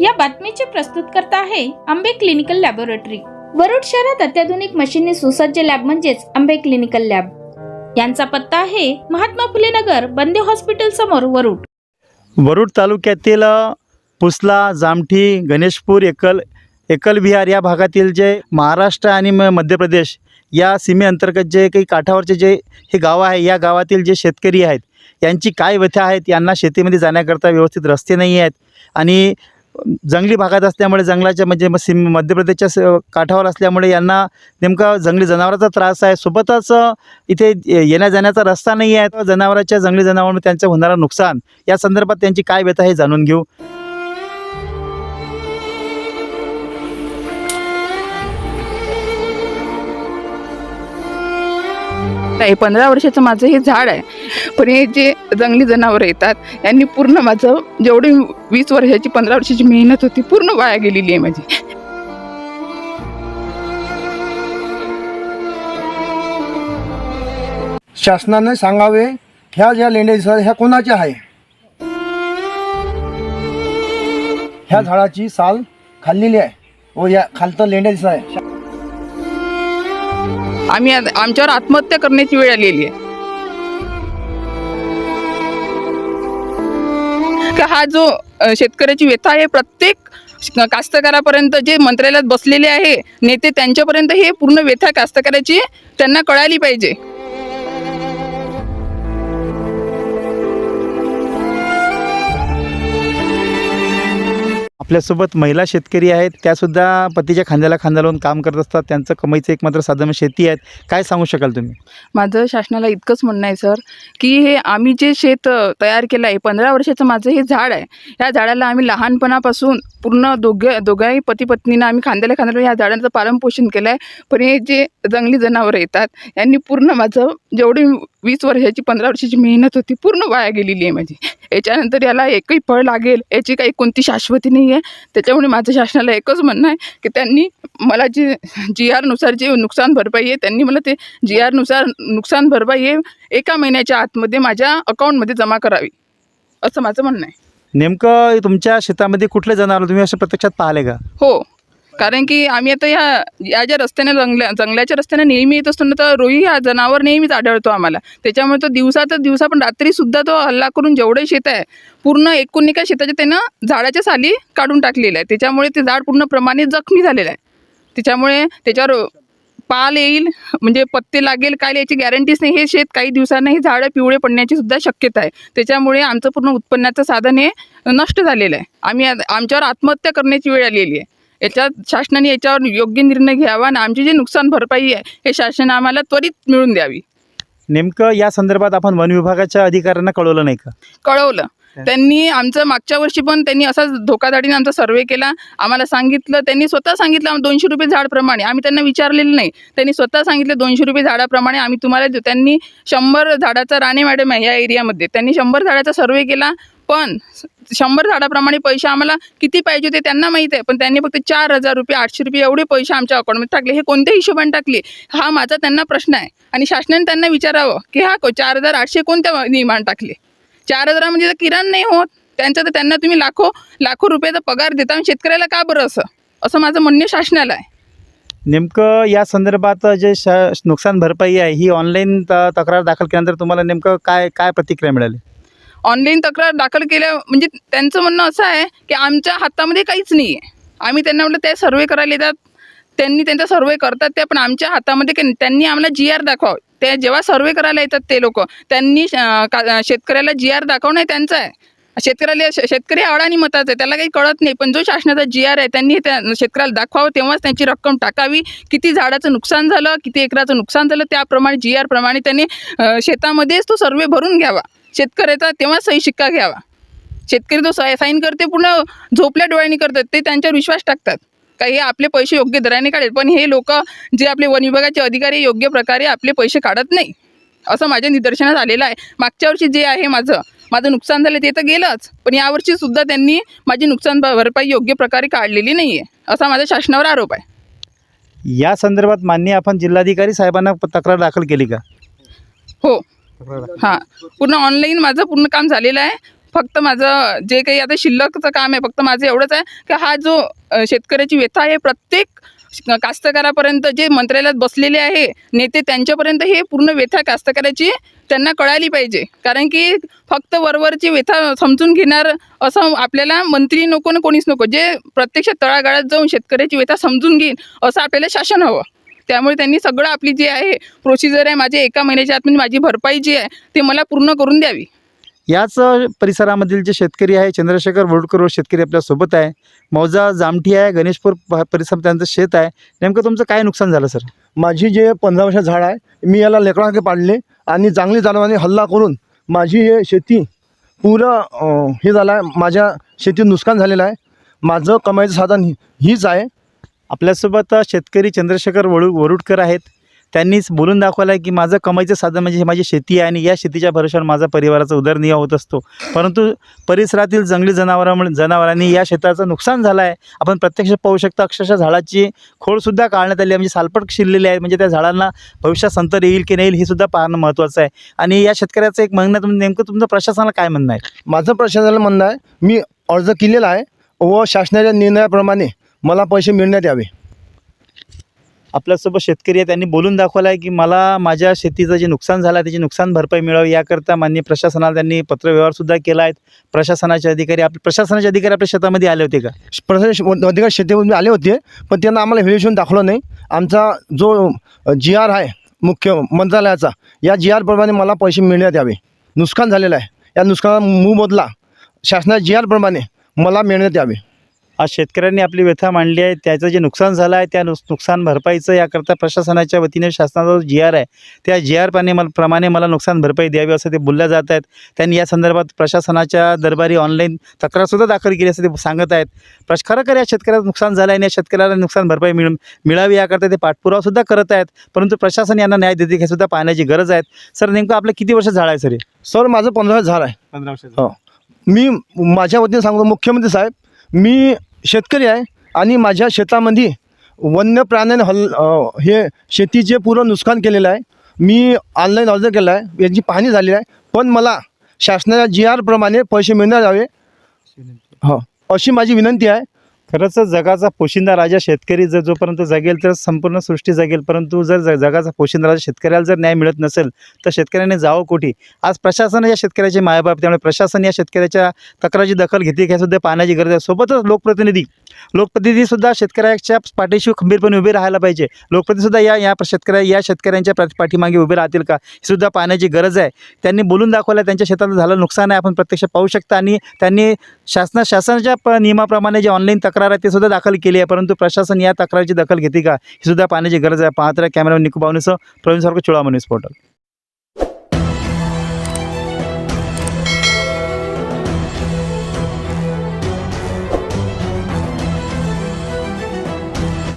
या बातमीचे प्रस्तुतकर्ता आहे आंबे क्लिनिकल लॅबोरेटरी. वरुड शहरात अत्याधुनिक मशीनने सुसज्ज लॅब म्हणजेच आंबे क्लिनिकल लॅब. यांचा पत्ता आहे महात्मा फुले नगर बंदे हॉस्पिटल समोर वरुड. वरुड तालुक्यातील पुसला जामठी गणेशपूर एकल एकल विहार या भागातील जे महाराष्ट्र आणि म मध्य प्रदेश या सीमेअंतर्गत जे काही काठावरचे जे हे गाव आहे या गावातील जे शेतकरी आहेत यांची काय व्यथा आहेत यांना शेतीमध्ये जाण्याकरता व्यवस्थित रस्ते नाही आहेत आणि जंगली भागात असल्यामुळे जंगलाच्या म्हणजे म- सीम मध्य प्रदेशच्या स- काठावर असल्यामुळे यांना नेमका जंगली जनावराचा त्रास आहे. सोबतच इथे येण्या जाण्याचा रस्ता नाही आहे. जनावरांच्या जंगली जनावरांमुळे त्यांचं होणारं नुकसान या संदर्भात त्यांची काय व्यथा हे जाणून घेऊ. आहे पंधरा वर्षाचं माझं हे झाड आहे. पण हे जे जंगली जनावरं येतात यांनी पूर्ण माझं जेवढी वीस वर्षाची पंधरा वर्षाची मेहनत होती पूर्ण वाया गेलेली आहे माझी. शासनाने सांगावे ह्या ज्या लेंड्या दिसतात ह्या कोणाच्या आहे? ह्या झाडाची साल खाल्लेली आहे. व या खालतं लेंड्या दिसत आहे. आम्ही आमच्यावर आत्महत्या करण्याची वेळ आलेली आहे. हा जो शेतकऱ्याची व्यथा आहे प्रत्येक कास्तकारापर्यंत जे मंत्रालयात बसलेले आहे नेते त्यांच्यापर्यंत हे पूर्ण व्यथा कास्तकाराची त्यांना कळाली पाहिजे. आपल्यासोबत महिला शेतकरी आहेत. त्यासुद्धा पतीच्या खांद्याला खांदा लावून काम करत असतात. त्यांचं कमाईचं एकमात्र साधन शेती आहेत. काय सांगू शकाल तुम्ही? माझं शासनाला इतकंच म्हणणं आहे सर की हे आम्ही जे शेत तयार केलं आहे पंधरा वर्षाचं माझं हे झाड आहे. ह्या झाडाला आम्ही लहानपणापासून पूर्ण दोघे दोघाही पती पत्नीनं आम्ही खांद्याला खांद्याला या झाडांचं पालनपोषण केलं आहे पण हे जे जंगली जनावरं येतात यांनी पूर्ण माझं जेवढी वीस वर्षाची पंधरा वर्षाची मेहनत होती पूर्ण वाया गेलेली आहे माझी. याच्यानंतर याला एकही फळ लागेल याची काही कोणती शाश्वती नाही आहे. त्याच्यामुळे माझं शासनाला एकच म्हणणं आहे की त्यांनी मला जे जी आरनुसार जे नुकसान भरपाई आहे त्यांनी मला ते जी आरनुसार नुकसान भरपाई हे एका महिन्याच्या आतमध्ये माझ्या अकाउंटमध्ये जमा करावी. असं माझं म्हणणं आहे. नेमकं तुमच्या शेतामध्ये कुठले जनावर तुम्ही असं प्रत्यक्षात पाहिले का? हो. कारण की आम्ही आता ह्या या ज्या रस्त्याने जंगल्या जंगलाच्या रस्त्याने नेहमी येत असतो ना तर रोही हा जनावर नेहमीच आढळतो आम्हाला. त्याच्यामुळे तो दिवसा तर दिवसा पण रात्रीसुद्धा तो हल्ला करून जेवढे शेत आहे पूर्ण एकूण एका शेताच्या त्यानं झाडाच्या साली काढून टाकलेलं आहे. त्याच्यामुळे ते झाड पूर्ण प्रमाणे जखमी झालेलं आहे. त्याच्यामुळे त्याच्यावर पाल येईल म्हणजे पत्ते लागेल काय याची गॅरंटीच नाही. हे शेत काही दिवसांना हे झाडं पिवळे पडण्याची सुद्धा शक्यता आहे. त्याच्यामुळे आमचं पूर्ण उत्पन्नाचं साधन हे नष्ट झालेलं आहे. आम्ही आमच्यावर आत्महत्या करण्याची वेळ आलेली आहे. याच्यात शासनाने याच्यावर योग्य निर्णय घ्यावा आणि आमची जी नुकसान भरपाई आहे हे शासन आम्हाला त्वरित मिळून द्यावी. नेमकं या संदर्भात आपण वन विभागाच्या अधिकाऱ्यांना कळवलं नाही का? कळवलं. त्यांनी आमचं मागच्या वर्षी पण त्यांनी असाच धोकाधाडीने आमचा सर्वे केला. आम्हाला सांगितलं त्यांनी स्वतः सांगितलं दोनशे रुपये झाडप्रमाणे आम्ही त्यांना विचारलेलं नाही. त्यांनी स्वतः सांगितलं दोनशे रुपये झाडाप्रमाणे आम्ही तुम्हाला त्यांनी शंभर झाडाचा राणे मॅडम आहे या एरियामध्ये. त्यांनी शंभर झाडाचा सर्वे केला. पण शंभर झाडाप्रमाणे पैसे आम्हाला किती पाहिजे होते त्यांना माहीत आहे. पण त्यांनी फक्त चार हजार रुपये आठशे रुपये एवढे पैसे आमच्या अकाउंटमध्ये टाकले. हे कोणत्या हिशोबाने टाकले हा माझा त्यांना प्रश्न आहे. आणि शासनाने त्यांना विचारावं की हा को- चार हजार आठशे कोणत्या नियमाने टाकले? चार हजारामध्ये म्हणजे तर किराण नाही होत. त्यांचं तर त्यांना तुम्ही लाखो लाखो रुपयाचा पगार देता आणि शेतकऱ्याला का बरं असं? असं माझं म्हणणं शासनाला आहे. नेमकं या संदर्भात जे श नुकसान भरपाई आहे ही ऑनलाईन त तक्रार दाखल केल्यानंतर तुम्हाला नेमकं काय काय प्रतिक्रिया मिळाली? ऑनलाईन तक्रार दाखल केल्या म्हणजे त्यांचं म्हणणं असं आहे की आमच्या हातामध्ये काहीच नाही आहे आम्ही त्यांना म्हटलं ते सर्वे करायला येतात. त्यांनी त्यांचा सर्वे करतात ते पण आमच्या हातामध्ये काही त्यांनी आम्हाला जी आर दाखवावं. ते जेव्हा सर्वे करायला येतात ते लोक त्यांनी का- शेतकऱ्याला जी आर दाखवणं हे त्यांचं आहे. शेतकऱ्याला श- शेतकरी आवडाने मताचा आहे. त्याला काही कळत नाही पण जो शासनाचा जी आर आहे त्यांनी त्या शेतकऱ्याला दाखवावं तेव्हाच त्यांची रक्कम टाकावी. किती झाडाचं नुकसान झालं किती एकराचं नुकसान झालं त्याप्रमाणे जी आर प्रमाणे त्यांनी शेतामध्येच तो सर्वे भरून घ्यावा. शेतकऱ्याचा तेव्हा सही शिक्का घ्यावा. शेतकरी तो साईन करते पूर्ण झोपल्या डोळ्यांनी करतात ते त्यांच्यावर विश्वास टाकतात. का हे आपले पैसे योग्य दराने काढेल पण हे लोक जे आपले वन विभागाचे अधिकारी योग्य प्रकारे आपले पैसे काढत नाही. असं माझ्या निदर्शनात आलेलं आहे. मागच्या वर्षी जे आहे माझं माझं नुकसान झालं ते तर गेलंच. पण यावर्षी सुद्धा त्यांनी माझी नुकसान भरपाई योग्य प्रकारे काढलेली नाही आहे असा माझ्या शासनावर आरोप आहे. या संदर्भात मान्य आपण जिल्हाधिकारी साहेबांना तक्रार दाखल केली का? हो. हा पूर्ण ऑनलाईन माझं पूर्ण काम झालेलं आहे. फक्त माझं जे काही आता शिल्लकचं काम आहे फक्त माझं एवढंच आहे की हा जो शेतकऱ्याची व्यथा आहे प्रत्येक कास्तकारापर्यंत जे मंत्रालयात बसलेले आहे नेते त्यांच्यापर्यंत हे पूर्ण व्यथा कास्तकाराची त्यांना कळाली पाहिजे. कारण की फक्त वरवरची व्यथा समजून घेणार असं आपल्याला मंत्री नको ना कोणीच नको. जे प्रत्यक्ष तळागाळात जाऊन शेतकऱ्याची व्यथा समजून घेईन असं आपल्याला शासन हवं. त्यामुळे त्यांनी सगळं आपली जी आहे प्रोसिजर आहे माझे एका महिन्याच्या आतमध्ये माझी भरपाई जी आहे ते मला पूर्ण करून द्यावी. याच परिसरामधील जे शेतकरी आहे चंद्रशेखर बोडकर व शेतकरी आपल्यासोबत आहे मौजा जामठी आहे गणेशपूर परिसर त्यांचं शेत आहे. नेमकं तुमचं काय नुकसान झालं सर? माझी जे पंधरा वर्ष झाड आहे मी याला लेकरांके पाडले आणि चांगली जनावरांनी हल्ला करून माझी हे शेती पुरं हे झालं आहे. माझ्या शेतीत नुकसान झालेलं आहे. माझं कमाईचं साधन हीच आहे. आपल्यासोबत शेतकरी चंद्रशेखर वळू वरुडकर आहेत. त्यांनीच बोलून दाखवलं आहे की माझं कमाईचं साधन म्हणजे माझी शेती आहे आणि या शेतीच्या भरोशावर माझा परिवाराचा उदरनिर्वाह होत असतो. परंतु परिसरातील जंगली जनावरांमुळे जनावरांनी या शेताचं नुकसान झालं आहे आपण प्रत्यक्ष पाहू शकता अक्षरशः झाडाची खोडसुद्धा काढण्यात आली आहे. म्हणजे सालपट शिरलेली आहे. म्हणजे त्या झाडांना भविष्यात संतर येईल की नाही येईल हे सुद्धा पाहणं महत्त्वाचं आहे. आणि या शेतकऱ्याचं एक म्हणणं तुम्ही नेमकं तुमचं प्रशासनाला काय म्हणणं आहे? माझं प्रशासनाला म्हणणं आहे मी अर्ज केलेला आहे व शासनाच्या निर्णयाप्रमाणे मला पैसे मिळण्यात यावे. आपल्यासोबत शेतकरी आहे त्यांनी बोलून दाखवलं आहे की मला माझ्या शेतीचं जे नुकसान झालं आहे त्याची नुकसान भरपाई मिळावी. याकरता मान्य प्रशासनाला त्यांनी पत्रव्यवहारसुद्धा केला आहे. प्रशासनाचे अधिकारी आपले प्रशासनाचे अधिकारी आपल्या शेतामध्ये आले होते का? प्रशासन अधिकारी शेतीमध्ये आले होते पण त्यांना आम्हाला व्हॅल्युएशन दाखवलं नाही. आमचा जो जी आर आहे मुख्य मंत्रालयाचा या जी आरप्रमाणे मला पैसे मिळण्यात यावे. नुकसान झालेलं आहे. या नुकसाना मोबदला शासनाच्या जी आरप्रमाणे मला मिळण्यात यावे. आज शेतकऱ्यांनी आपली व्यथा मांडली आहे. त्याचं जे नुकसान झालं आहे त्या नुस नुकसान भरपाईचं याकरता प्रशासनाच्या वतीने शासनाचा जी आर आहे त्या जी आर पाने मला प्रमाणे मला नुकसान भरपाई द्यावी असं ते बोलल्या जात आहेत. त्यांनी या संदर्भात प्रशासनाच्या दरबारी ऑनलाईन तक्रारसुद्धा दाखल केली असं ते सांगत आहेत. प्रश खरोखर या शेतकऱ्याचं नुकसान झालं आहे आणि या शेतकऱ्याला नुकसान भरपाई मिळ मिळावी याकरता ते पाठपुरावासुद्धा करत आहेत. परंतु प्रशासन यांना न्याय देते हे सुद्धा पाहण्याची गरज आहे. सर नेमकं आपलं किती वर्ष झालं आहे सर सर माझं पंधरा झाड आहे. पंधरा वर्ष हो. मी माझ्या वतीने सांगतो मुख्यमंत्री साहेब मी शेतकरी आहे आणि माझ्या शेतामध्ये वन्य प्राण्याने हल हे शेतीचे पूर्ण नुकसान केलेलं आहे मी ऑनलाईन अर्ज केला आहे याची पाहणी झालेली आहे पण मला शासनाच्या जी आरप्रमाणे पैसे मिळणार हवे हो अशी माझी विनंती आहे. खरंच जगाचा पोशिंदा राजा शेतकरी जर जोपर्यंत जगेल तर संपूर्ण सृष्टी जगेल. परंतु जर ज- जगाचा पोशिंदा राजा शेतकऱ्याला जर न्याय मिळत नसेल तर शेतकऱ्याने जावं कुठे? आज प्रशासन या शेतकऱ्याचे मायबाप त्यामुळे प्रशासन या शेतकऱ्याच्या तक्रारीची दखल घेते हे सुद्धा पाहण्याची गरज आहे. सोबतच लोकप्रतिनिधी लोकप्रतिनिधीसुद्धा शेतकऱ्याच्या पाठीशी खंबीरपणे उभे राहायला पाहिजे. लोकप्रतिनिधीसुद्धा या या शेतकऱ्या या शेतकऱ्यांच्या पाठीमागे उभे राहतील का? हे सुद्धा पाहण्याची गरज आहे. त्यांनी बोलून दाखवलं त्यांच्या शेतात झालं नुकसान आहे आपण प्रत्यक्ष पाहू शकता. आणि त्यांनी शासना शासनाच्या प नियमाप्रमाणे जे ऑनलाईन तक्रार आहे ते सुद्धा दाखल केली आहे. परंतु प्रशासन या तक्रारीची दखल घेते का? ही सुद्धा पाहण्याची गरज आहे. पाहत राहा कॅमेरा निकू बावनेसह प्रवीण सारखं म्हणून विस्फोट